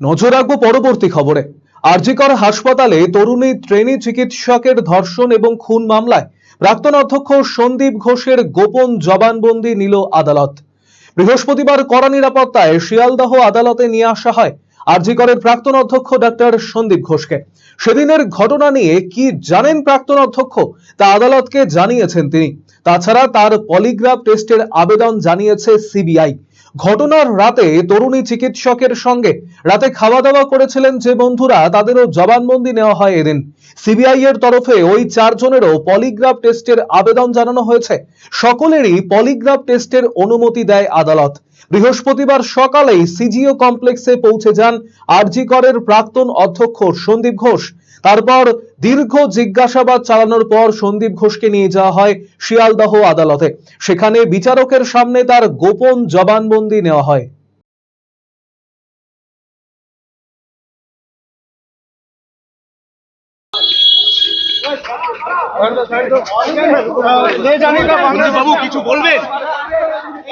নজর রাখব পরবর্তী খবরে। আরজিকর হাসপাতালে তরুণী ট্রেনি চিকিৎসকের ধর্ষণ এবং খুন মামলায় প্রাক্তন অধ্যক্ষ সন্দীপ ঘোষের গোপন জবানবন্দি নিল আদালত। বৃহস্পতিবার কড়া নিরাপত্তায় শিয়ালদহ আদালতে নিয়ে আসা হয় আরজিকরের প্রাক্তন অধ্যক্ষ ডাক্তার সন্দীপ ঘোষকে। সেদিনের ঘটনা নিয়ে কি জানেন প্রাক্তন অধ্যক্ষ তা আদালতকে জানিয়েছেন তিনি। তাছাড়া তার পলিগ্রাফ টেস্টের আবেদন জানিয়েছে সিবিআই। ঘটনার রাতে তরুণী চিকিৎসকের সঙ্গে রাতে খাওয়া দাওয়া করেছিলেন যে বন্ধুরা, তাদেরও জবানবন্দি নেওয়া হয় এদিন। সিবিআই এর তরফে ওই চারজনেরও পলিগ্রাফ টেস্টের আবেদন জানানো হয়েছে। সকলেরই পলিগ্রাফ টেস্টের অনুমতি দেয় আদালত। বৃহস্পতিবার সকালেই সিজিও কমপ্লেক্সে পৌঁছে যান আরজি করের প্রাক্তন অধ্যক্ষ সন্দীপ ঘোষ। তারপর দীর্ঘ জিজ্ঞাসাবাদ চালানোর পর সন্দীপ ঘোষকে নিয়ে যাওয়া হয় শিয়ালদহ আদালতে। সেখানে বিচারকের সামনে তার গোপন জবানবন্দি নেওয়া হয়। বাবু কিছু বলবেন?